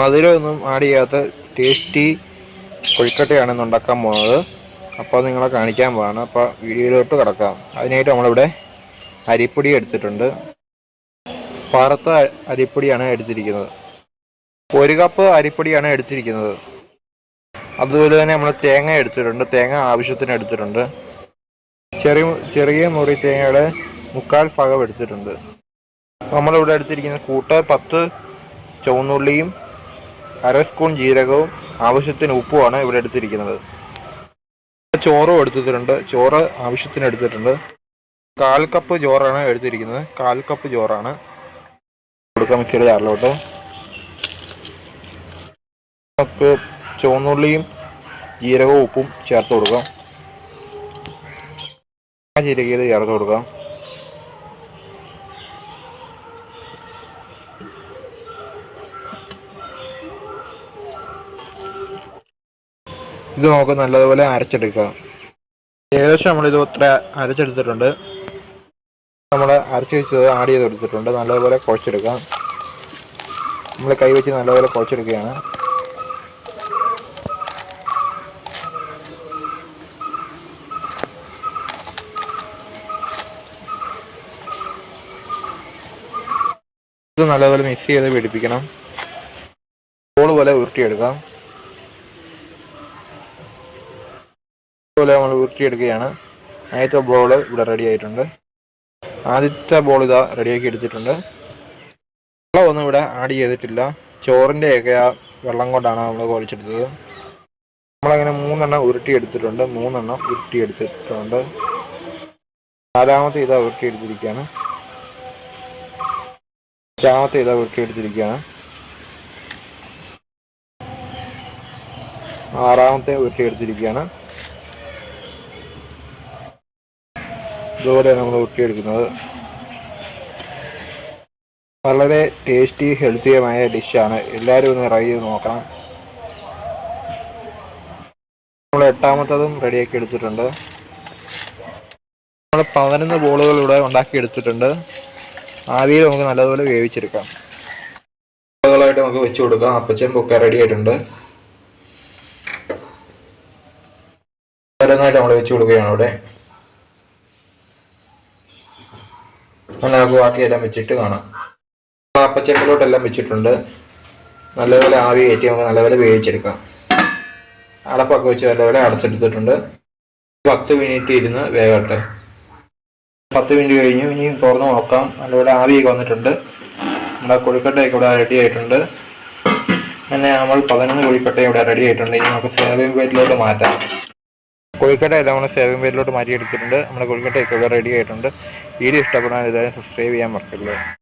മധുരമൊന്നും add ചെയ്യാത്ത tasty കൊഴുക്കട്ടയാണ് ഇന്ന് ഉണ്ടാക്കാൻ പോകുന്നത് അപ്പോൾ നിങ്ങളെ കാണിക്കാൻ പോവാണ്. അപ്പോൾ വീഡിയോയിലോട്ട് കിടക്കാം. അതിനായിട്ട് നമ്മളിവിടെ അരിപ്പൊടി എടുത്തിട്ടുണ്ട്. പാറത്ത അരിപ്പൊടിയാണ് എടുത്തിരിക്കുന്നത്. ഒരു കപ്പ് അരിപ്പൊടിയാണ് എടുത്തിരിക്കുന്നത്. അതുപോലെ തന്നെ നമ്മൾ തേങ്ങ എടുത്തിട്ടുണ്ട്. തേങ്ങ ആവശ്യത്തിന് എടുത്തിട്ടുണ്ട്. ചെറിയ ചെറിയ മുറി തേങ്ങയുടെ മുക്കാൽ ഭാഗം എടുത്തിട്ടുണ്ട്. നമ്മളിവിടെ എടുത്തിരിക്കുന്ന കൂട്ട് പത്ത് ചുവന്നുള്ളിയും അര സ്പൂൺ ജീരകവും ആവശ്യത്തിന് ഉപ്പുമാണ് ഇവിടെ എടുത്തിരിക്കുന്നത്. ചോറും എടുത്തിട്ടുണ്ട്. ചോറ് ആവശ്യത്തിന് എടുത്തിട്ടുണ്ട്. കാൽ കപ്പ് ചോറാണ് എടുത്തിരിക്കുന്നത്. കാൽ കപ്പ് ചോറാണ്. കൊടുക്കാം മിക്സിയുടെ ചാറിലോട്ട് കപ്പ് ചുവന്നുള്ളിയും ജീരകവും ഉപ്പും ചേർത്ത് കൊടുക്കാം. ജീരകീയത് ചേർത്ത് കൊടുക്കാം. ഇത് നമുക്ക് നല്ലതുപോലെ അരച്ചെടുക്കാം. ഏകദേശം നമ്മളിത് ഇത്ര അരച്ചെടുത്തിട്ടുണ്ട്. നമ്മൾ അരച്ച് വെച്ചത് ആഡ് ചെയ്ത് എടുത്തിട്ടുണ്ട് നല്ലതുപോലെ കുഴച്ചെടുക്കാം. നമ്മൾ കൈ വെച്ച് നല്ലതുപോലെ കുഴച്ചെടുക്കുകയാണ്. ഇത് നല്ലപോലെ മിക്സ് ചെയ്ത് പിടിപ്പിക്കണം. ബോൾ പോലെ ഉരുട്ടിയെടുക്കാം. പോലെ നമ്മൾ ഉരുട്ടിയെടുക്കുകയാണ്. ആദ്യത്തെ ബോൾ ഇവിടെ റെഡി ആയിട്ടുണ്ട്. ആദ്യത്തെ ബോൾ ഇതാ റെഡിയാക്കി എടുത്തിട്ടുണ്ട്. വെള്ളമൊന്നും ഇവിടെ ആഡ് ചെയ്തിട്ടില്ല. ചോറിന്റെയൊക്കെ ആ വെള്ളം കൊണ്ടാണ് നമ്മൾ കുഴച്ചെടുത്തത്. നമ്മളങ്ങനെ മൂന്നെണ്ണം ഉരുട്ടിയെടുത്തിട്ടുണ്ട്. മൂന്നെണ്ണം ഉരുട്ടിയെടുത്തിട്ടുണ്ട്. നാലാമത്തെ ഇതാ ഉരുട്ടിയെടുത്തിരിക്കുകയാണ്. അഞ്ചാമത്തെ ഇതാ ഉരുട്ടിയെടുത്തിരിക്കുകയാണ്. ആറാമത്തെ ഉരുട്ടി ഇതുപോലെ നമ്മൾ ഊട്ടിയെടുക്കുന്നത്. വളരെ ടേസ്റ്റി ഹെൽത്തിയുമായ ഡിഷാണ്. എല്ലാവരും ഒന്ന് ട്രൈ ചെയ്ത് നോക്കണം. നമ്മൾ എട്ടാമത്തതും റെഡിയാക്കി എടുത്തിട്ടുണ്ട്. നമ്മൾ പതിനൊന്ന് ബോളുകൾ ഇവിടെ ഉണ്ടാക്കി എടുത്തിട്ടുണ്ട്. ആവിയിൽ നമുക്ക് നല്ലതുപോലെ വേവിച്ചെടുക്കാം. ബോളുകളായിട്ട് നമുക്ക് വെച്ച് കൊടുക്കാം. അപ്പച്ചൻ പൊക്ക റെഡി ആയിട്ടുണ്ട്. ഓരോന്നായിട്ട് നമ്മൾ വെച്ച് കൊടുക്കുകയാണ് ഇവിടെ അങ്ങനെ നമുക്ക് ബാക്കിയെല്ലാം വെച്ചിട്ട് കാണാം. അപ്പച്ചെമ്പിലോട്ടെല്ലാം വെച്ചിട്ടുണ്ട്. നല്ലപോലെ ആവി കയറ്റി നമുക്ക് നല്ലപോലെ വേവിച്ചെടുക്കാം. അടപ്പൊക്കെ വെച്ച് നല്ലപോലെ അടച്ചെടുത്തിട്ടുണ്ട്. പത്ത് മിനിറ്റ് ഇരുന്ന് വേകട്ടെ പത്ത് മിനിറ്റ് കഴിഞ്ഞു. ഇനി തുറന്ന് നോക്കാം. നല്ലപോലെ ആവിയൊക്കെ വന്നിട്ടുണ്ട്. നമ്മുടെ കൊഴുക്കട്ടയൊക്കെ ഇവിടെ റെഡി ആയിട്ടുണ്ട്. അങ്ങനെ നമ്മൾ പതിനൊന്ന് കൊഴുക്കട്ട ഇവിടെ റെഡി ആയിട്ടുണ്ട്. ഇനി നമുക്ക് സേവിംഗ് പ്ലേറ്റിലോട്ട് മാറ്റാം. കോഴിക്കട്ട ഇതാ നമ്മൾ സേവിംഗ് പേരിലോട്ട് മാറ്റി എടുത്തിട്ടുണ്ട് നമ്മുടെ കോഴിക്കട്ടയൊക്കെ ഇവിടെ റെഡി ആയിട്ടുണ്ട്. വീഡിയോ ഇഷ്ടപ്പെടാൻ ഇതായാലും സബ്സ്ക്രൈബ് ചെയ്യാൻ മറക്കല്ലേ.